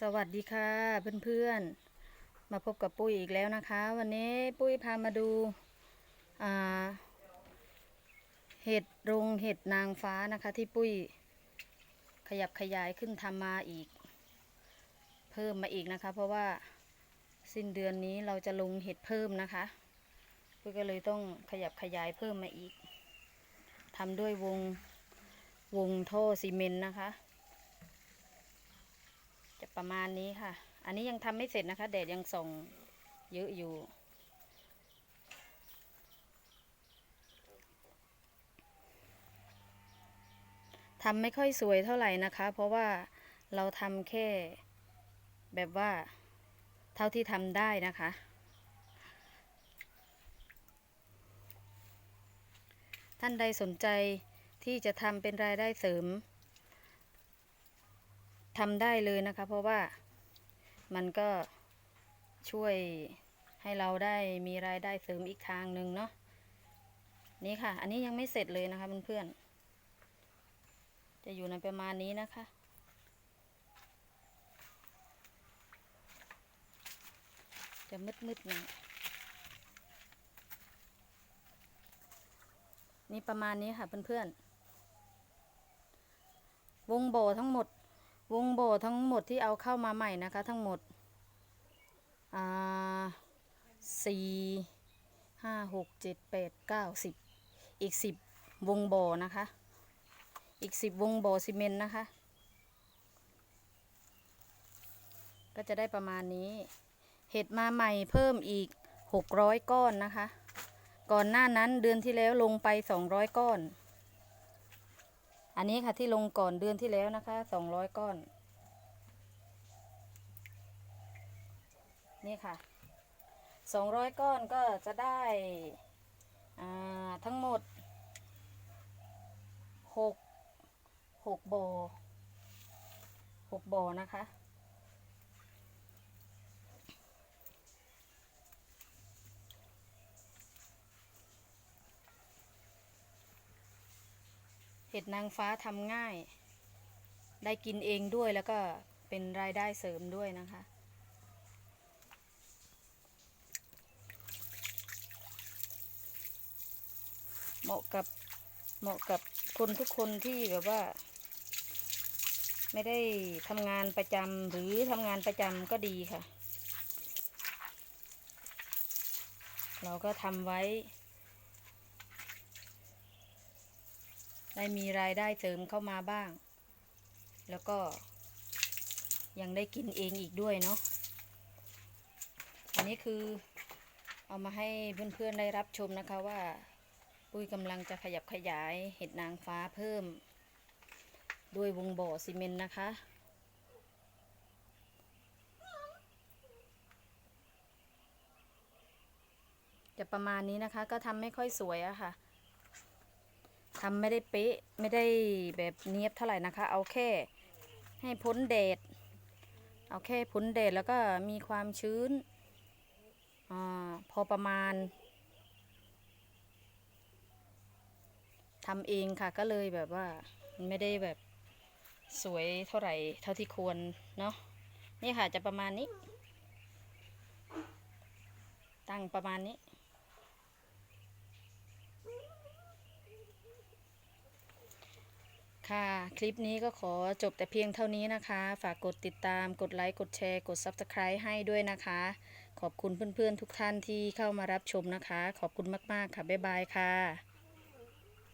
สวัสดีค่ะเพื่อนๆ มาพบกับปุ้ยอีกแล้วนะคะ วันนี้ปุ้ยพามาดูาเห็ดรงเห็ดนางฟ้านะคะ ที่ปุ้ยขยับขยายขึ้นทำมาอีก เพิ่มมาอีกนะคะ เพราะว่าสิ้นเดือนนี้เราจะลงเห็ดเพิ่มนะคะ ปุ้ยก็เลยต้องขยับขยายเพิ่มมาอีกทำด้วยวงวงท่อซีเมนต์นะคะ จะประมาณนี้ค่ะ อันนี้ยังทำไม่เสร็จนะคะ แดดยังส่องเยอะอยู่ ทำไม่ค่อยสวยเท่าไหร่นะคะ เพราะว่าเราทำแค่แบบว่าเท่าที่ทำได้นะคะ ท่านใดสนใจที่จะทำเป็นรายได้เสริม ทำได้เลยนะคะ เพราะว่ามันก็ช่วยให้เราได้มีรายได้เสริมอีกทางหนึ่งเนาะนี่ค่ะ อันนี้ยังไม่เสร็จเลยนะคะเพื่อนๆจะอยู่ในประมาณนี้นะคะ จะมืดๆหน่อยนี่ประมาณนี้ค่ะเพื่อนๆวงโบทั้งหมด วงโบทั้งหมดที่เอาเข้ามาใหม่นะคะ ทั้งหมดอ่าสี่ห้าหกเจ็ดแปดเก้าสิบอีกสิบวงโบนะคะ อีกสิบวงโบซีเมนต์นะคะ ก็จะได้ประมาณนี้ เห็ดมาใหม่เพิ่มอีกหกร้อยก้อนนะคะ ก่อนหน้านั้นเดือนที่แล้วลงไปสองร้อยก้อน อันนี้ค่ะที่ลงก่อนเดือนที่แล้วนะคะสองร้อยก้อน นี่ค่ะสองร้อยก้อนก็จะได้ทั้งหมดหกหกบ่อหกบ่อนะคะ เห็ดนางฟ้าทำง่าย ได้กินเองด้วยแล้วก็เป็นรายได้เสริมด้วยนะคะ เหมาะกับเหมาะกับคนทุกคนที่แบบว่า ไม่ได้ทำงานประจำหรือทำงานประจำก็ดีค่ะ เราก็ทำไว้ ได้มีรายได้เสริมเข้ามาบ้าง แล้วก็ยังได้กินเองอีกด้วยเนาะ อันนี้คือเอามาให้เพื่อนๆได้รับชมนะคะว่า ปุ้ยกำลังจะขยับขยายเห็ดนางฟ้าเพิ่ม ด้วยวงบ่อซีเมนต์นะคะ จะประมาณนี้นะคะก็ทำไม่ค่อยสวยอะค่ะ ทำไม่ได้เป๊ะไม่ได้แบบเนียบเท่าไหร่นะคะ เอาแค่ให้พ้นแดด เอาแค่พ้นแดดแล้วก็มีความชื้นอพอประมาณทำเองค่ะก็เลยแบบว่าไม่ได้แบบสวยเท่าไหร่เท่าที่ควรเนาะนี่ค่ะจะประมาณนี้ ตั้งประมาณนี้ ค่ะ คลิปนี้ก็ขอจบแต่เพียงเท่านี้นะคะ ฝากกดติดตาม กดไลค์ กดแชร์ กด Subscribe ให้ด้วยนะคะ ขอบคุณเพื่อนๆทุกท่านที่เข้ามารับชมนะคะ ขอบคุณมากๆค่ะ บ๊ายบายค่ะ